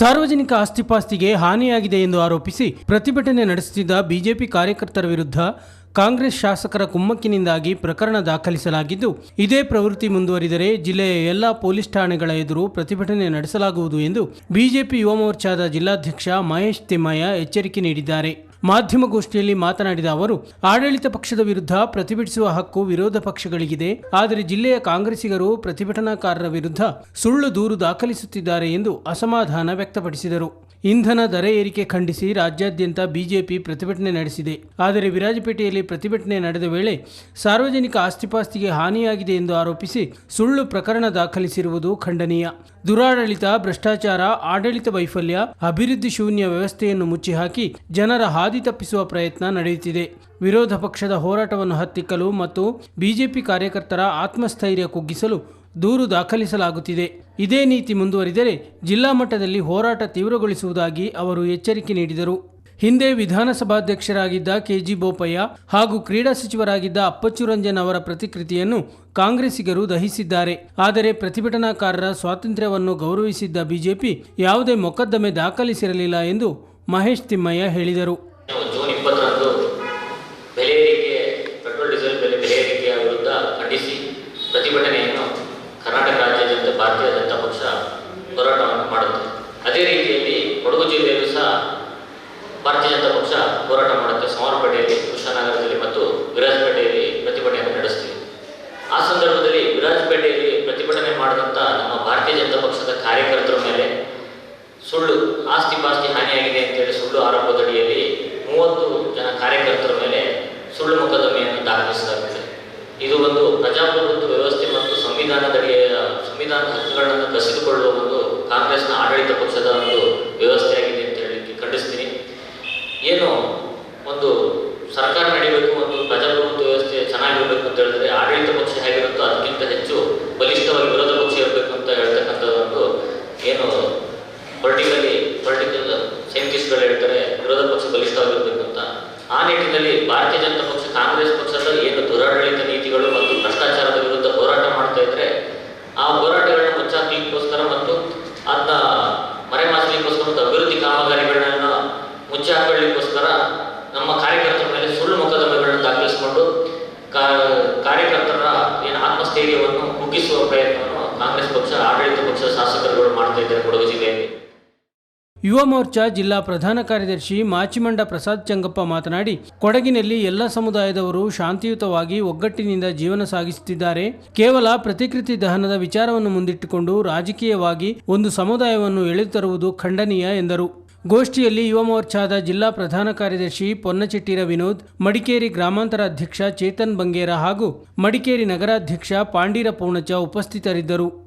ಸಾರ್ವಜನಿಕ ಆಸ್ತಿಪಾಸ್ತಿಗೆ ಹಾನಿಯಾಗಿದೆ ಎಂದು ಆರೋಪಿಸಿ ಪ್ರತಿಭಟನೆ ನಡೆಸುತ್ತಿದ್ದ ಬಿಜೆಪಿ ಕಾರ್ಯಕರ್ತರ ವಿರುದ್ಧ ಕಾಂಗ್ರೆಸ್ ಶಾಸಕರ ಕುಮ್ಮಕ್ಕಿನಿಂದಾಗಿ ಪ್ರಕರಣ ದಾಖಲಿಸಲಾಗಿದ್ದು, ಇದೇ ಪ್ರವೃತ್ತಿ ಮುಂದುವರಿದರೆ ಜಿಲ್ಲೆಯ ಎಲ್ಲಾ ಪೊಲೀಸ್ ಠಾಣೆಗಳ ಎದುರು ಪ್ರತಿಭಟನೆ ನಡೆಸಲಾಗುವುದು ಎಂದು ಬಿಜೆಪಿ ಯುವ ಮೋರ್ಚಾದ ಜಿಲ್ಲಾಧ್ಯಕ್ಷ ಮಹೇಶ್ ತಿಮ್ಮಯ್ಯ ಎಚ್ಚರಿಕೆ ನೀಡಿದ್ದಾರೆ. ಮಾಧ್ಯಮಗೋಷ್ಠಿಯಲ್ಲಿ ಮಾತನಾಡಿದ ಅವರು, ಆಡಳಿತ ಪಕ್ಷದ ವಿರುದ್ಧ ಪ್ರತಿಭಟಿಸುವ ಹಕ್ಕು ವಿರೋಧ ಪಕ್ಷಗಳಿಗಿದೆ. ಆದರೆ ಜಿಲ್ಲೆಯ ಕಾಂಗ್ರೆಸ್ಸಿಗರು ಪ್ರತಿಭಟನಾಕಾರರ ವಿರುದ್ಧ ಸುಳ್ಳು ದೂರು ದಾಖಲಿಸುತ್ತಿದ್ದಾರೆ ಎಂದು ಅಸಮಾಧಾನ ವ್ಯಕ್ತಪಡಿಸಿದರು. ಇಂಧನ ದರ ಏರಿಕೆ ಖಂಡಿಸಿ ರಾಜ್ಯಾದ್ಯಂತ ಬಿಜೆಪಿ ಪ್ರತಿಭಟನೆ ನಡೆಸಿದೆ. ಆದರೆ ವಿರಾಜಪೇಟೆಯಲ್ಲಿ ಪ್ರತಿಭಟನೆ ನಡೆದ ವೇಳೆ ಸಾರ್ವಜನಿಕ ಆಸ್ತಿಪಾಸ್ತಿಗೆ ಹಾನಿಯಾಗಿದೆ ಎಂದು ಆರೋಪಿಸಿ ಸುಳ್ಳು ಪ್ರಕರಣ ದಾಖಲಿಸಿರುವುದು ಖಂಡನೀಯ. ದುರಾಡಳಿತ, ಭ್ರಷ್ಟಾಚಾರ, ಆಡಳಿತ ವೈಫಲ್ಯ, ಅಭಿವೃದ್ಧಿ ಶೂನ್ಯ ವ್ಯವಸ್ಥೆಯನ್ನು ಮುಚ್ಚಿಹಾಕಿ ಜನರ ಹಾದಿ ತಪ್ಪಿಸುವ ಪ್ರಯತ್ನ ನಡೆಯುತ್ತಿದೆ. ವಿರೋಧ ಪಕ್ಷದ ಹೋರಾಟವನ್ನು ಹತ್ತಿಕ್ಕಲು ಮತ್ತು ಬಿಜೆಪಿ ಕಾರ್ಯಕರ್ತರ ಆತ್ಮಸ್ಥೈರ್ಯ ಕುಗ್ಗಿಸಲು ದೂರು ದಾಖಲಿಸಲಾಗುತ್ತಿದೆ. ಇದೇ ನೀತಿ ಮುಂದುವರಿದರೆ ಜಿಲ್ಲಾ ಮಟ್ಟದಲ್ಲಿ ಹೋರಾಟ ತೀವ್ರಗೊಳಿಸುವುದಾಗಿ ಅವರು ಎಚ್ಚರಿಕೆ ನೀಡಿದರು. ಹಿಂದೆ ವಿಧಾನಸಭಾಧ್ಯಕ್ಷರಾಗಿದ್ದ ಕೆಜಿ ಬೋಪಯ್ಯ ಹಾಗೂ ಕ್ರೀಡಾ ಸಚಿವರಾಗಿದ್ದ ಅಪ್ಪಚ್ಚು ರಂಜನ್ ಅವರ ಪ್ರತಿಕೃತಿಯನ್ನು ಕಾಂಗ್ರೆಸ್ಸಿಗರು ದಹಿಸಿದ್ದಾರೆ. ಆದರೆ ಪ್ರತಿಭಟನಾಕಾರರ ಸ್ವಾತಂತ್ರ್ಯವನ್ನು ಗೌರವಿಸಿದ್ದ ಬಿಜೆಪಿ ಯಾವುದೇ ಮೊಕದ್ದಮೆ ದಾಖಲಿಸಿರಲಿಲ್ಲ ಎಂದು ಮಹೇಶ್ ತಿಮ್ಮಯ್ಯ ಹೇಳಿದರು ಜೂನ್ ಇಪ್ಪತ್ತರಂದು ಬೆಲೆ ಏರಿಕೆ ಪೆಟ್ರೋಲ್ ಡೀಸೆಲ್ ಬೆಲೆ ಬೆಲೆ ಏರಿಕೆಯ ವಿರುದ್ಧ ಖಂಡಿಸಿ ಪ್ರತಿಭಟನೆಯನ್ನು ಕರ್ನಾಟಕ ರಾಜ್ಯಾದ್ಯಂತ ಭಾರತೀಯ ಜನತಾ ಪಕ್ಷ ಹೋರಾಟವನ್ನು ಮಾಡುತ್ತೆ ಅದೇ ರೀತಿಯಲ್ಲಿ ಕೊಡಗು ಜಿಲ್ಲೆಯಲ್ಲೂ ಸಹ ಭಾರತೀಯ ಜನತಾ ಪಕ್ಷ ಹೋರಾಟ ಮಾಡುತ್ತೆ ಸಮರಪೇಟೆಯಲ್ಲಿ ಕೃಷ್ಣನಗರದಲ್ಲಿ ಮತ್ತು ವಿರಾಜಪೇಟೆಯಲ್ಲಿ ಪ್ರತಿಭಟನೆಯನ್ನು ನಡೆಸ್ತೀವಿ. ಆ ಸಂದರ್ಭದಲ್ಲಿ ವಿರಾಜಪೇಟೆಯಲ್ಲಿ ಪ್ರತಿಭಟನೆ ಮಾಡಿದಂಥ ನಮ್ಮ ಭಾರತೀಯ ಜನತಾ ಪಕ್ಷದ ಕಾರ್ಯಕರ್ತರ ಮೇಲೆ ಸುಳ್ಳು, ಆಸ್ತಿ ಪಾಸ್ತಿ ಹಾನಿಯಾಗಿದೆ ಅಂತೇಳಿ ಸುಳ್ಳು ಆರೋಪದಡಿಯಲ್ಲಿ ಮೂವತ್ತು ಜನ ಕಾರ್ಯಕರ್ತರ ಮೇಲೆ ಸುಳ್ಳು ಮೊಕದ್ದಮೆಯನ್ನು ದಾಖಲಿಸಲಾಗಿದೆ. ಇದು ಒಂದು ಪ್ರಜಾಪ್ರಭುತ್ವ ವ್ಯವಸ್ಥೆ ಮತ್ತು ಸಂವಿಧಾನದಡಿಯ ಸಂವಿಧಾನದ ಹಕ್ಕುಗಳನ್ನು ಕಸಿದುಕೊಳ್ಳುವ ಒಂದು ಕಾಂಗ್ರೆಸ್ನ ಆಡಳಿತ ಪಕ್ಷದ ಒಂದು ವ್ಯವಸ್ಥೆಯಾಗಿದೆ ಅಂತ ಹೇಳಲಿಕ್ಕೆ ಖಂಡಿಸ್ತೀನಿ ಏನು ಒಂದು ಸರ್ಕಾರ ನಡೀಬೇಕು ಒಂದು ಪ್ರಜಾಪ್ರಭುತ್ವ ವ್ಯವಸ್ಥೆ ಚೆನ್ನಾಗಿರ್ಬೇಕು ಅಂತ ಹೇಳಿದ್ರೆ ಆಡಳಿತ ಪಕ್ಷ ಹೇಗಿರುತ್ತೋ ಅದಕ್ಕಿಂತ ಹೆಚ್ಚು ಬಲಿಷ್ಠವಾಗಿ ವಿರೋಧ ಪಕ್ಷ ಇರಬೇಕು ಅಂತ ಹೇಳ್ತಕ್ಕಂಥ ಒಂದು ಏನು ಪೊಲಿಟಿಕಲಿ ಪೊಲಿಟಿಕಲ್ ಸೈಂಟಿಸ್ಟ್ಗಳು ಹೇಳ್ತಾರೆ, ವಿರೋಧ ಪಕ್ಷ ಬಲಿಷ್ಠವಾಗಿರ್ಬೇಕು ಅಂತ. ಆ ನಿಟ್ಟಿನಲ್ಲಿ ಭಾರತೀಯ ಜನತಾ ಪಕ್ಷ, ಕಾಂಗ್ರೆಸ್ ಪಕ್ಷದ ಏನು ದುರಾಡಳಿತ ನೀತಿಗಳು ಮತ್ತು ಭ್ರಷ್ಟಾಚಾರದ ವಿರುದ್ಧ ಹೋರಾಟ ಮಾಡ್ತಾ ಇದ್ರೆ ಆ ಹೋರಾಟಗಳನ್ನ ಮುಚ್ಚಾಕ್ಲಿಕ್ಕೋಸ್ಕರ ಮತ್ತು ಅದನ್ನ ಮರೆಮಾಚಲಿಕ್ಕೋಸ್ಕರ ಮತ್ತು ಅಭಿವೃದ್ಧಿ ಕಾಮಗಾರಿಗಳನ್ನ ಮುಚ್ಚಾಕೊಳ್ಳಿಕ್ಕೋಸ್ಕರ ನಮ್ಮ ಕಾರ್ಯಕರ್ತರ ಮೇಲೆ ಸುಳ್ಳು ಮೊಕದ್ದಮೆಗಳನ್ನು ದಾಖಲಿಸಿಕೊಂಡು ಕಾ- ಕಾರ್ಯಕರ್ತರ ಏನು ಆತ್ಮಸ್ಥೈರ್ಯವನ್ನು ಕುಗ್ಗಿಸುವ ಪ್ರಯತ್ನವನ್ನು ಕಾಂಗ್ರೆಸ್ ಪಕ್ಷ, ಆಡಳಿತ ಪಕ್ಷದ ಶಾಸಕರುಗಳು ಮಾಡ್ತಾ ಇದ್ದಾರೆ ಕೊಡಗು ಜಿಲ್ಲೆಯಲ್ಲಿ. ಯುವ ಮೋರ್ಚಾ ಜಿಲ್ಲಾ ಪ್ರಧಾನ ಕಾರ್ಯದರ್ಶಿ ಮಾಚಿಮಂಡ ಪ್ರಸಾದ್ ಚಂಗಪ್ಪ ಮಾತನಾಡಿ, ಕೊಡಗಿನಲ್ಲಿ ಎಲ್ಲ ಸಮುದಾಯದವರು ಶಾಂತಿಯುತವಾಗಿ ಒಗ್ಗಟ್ಟಿನಿಂದ ಜೀವನ ಸಾಗಿಸುತ್ತಿದ್ದಾರೆ. ಕೇವಲ ಪ್ರತಿಕೃತಿ ದಹನದ ವಿಚಾರವನ್ನು ಮುಂದಿಟ್ಟುಕೊಂಡು ರಾಜಕೀಯವಾಗಿ ಒಂದು ಸಮುದಾಯವನ್ನು ಎಳೆತರುವುದು ಖಂಡನೀಯ ಎಂದರು. ಗೋಷ್ಠಿಯಲ್ಲಿ ಯುವ ಮೋರ್ಚಾದ ಜಿಲ್ಲಾ ಪ್ರಧಾನ ಕಾರ್ಯದರ್ಶಿ ಪೊನ್ನಚೆಟ್ಟಿರ ವಿನೋದ್ ಮಡಿಕೇರಿ ಗ್ರಾಮಾಂತರ ಅಧ್ಯಕ್ಷ ಚೇತನ್ ಬಂಗೇರ ಹಾಗೂ ಮಡಿಕೇರಿ ನಗರಾಧ್ಯಕ್ಷ ಪಾಂಡೀರ ಪೂರ್ಣಚ ಉಪಸ್ಥಿತರಿದ್ದರು.